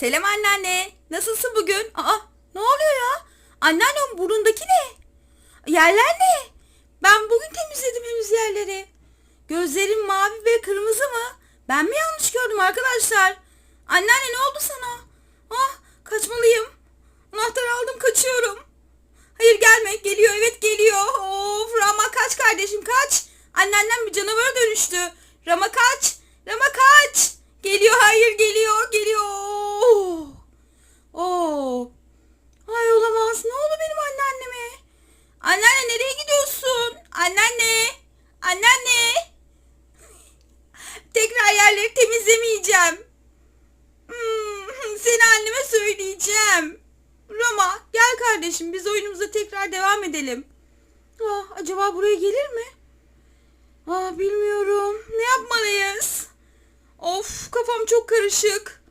Selam anneanne. Nasılsın bugün? Aa ne oluyor ya? Anneannem burundaki ne? Yerler ne? Ben bugün temizledim henüz yerleri. Gözlerim mavi ve kırmızı mı? Ben mi yanlış gördüm arkadaşlar? Anneanne ne oldu sana? Ah kaçmalıyım. Anahtarı aldım kaçıyorum. Hayır gelme geliyor evet geliyor. Of Rama kaç kardeşim kaç. Anneannem bir canavara dönüştü. Rama kaç. Rama kaç. Geliyor hayır geliyor geliyor. Oh. Oo. Ay olamaz. Ne oldu benim anneanneme? Anneanne nereye gidiyorsun? Anneanne. Anneanne. Tekrar yerleri temizlemeyeceğim. Hmm, seni anneme söyleyeceğim. Roma gel kardeşim biz oyunumuza tekrar devam edelim. Ah, acaba buraya gelir mi? Ah bilmiyorum. Ne yapmalıyız? Of kafam çok karışık.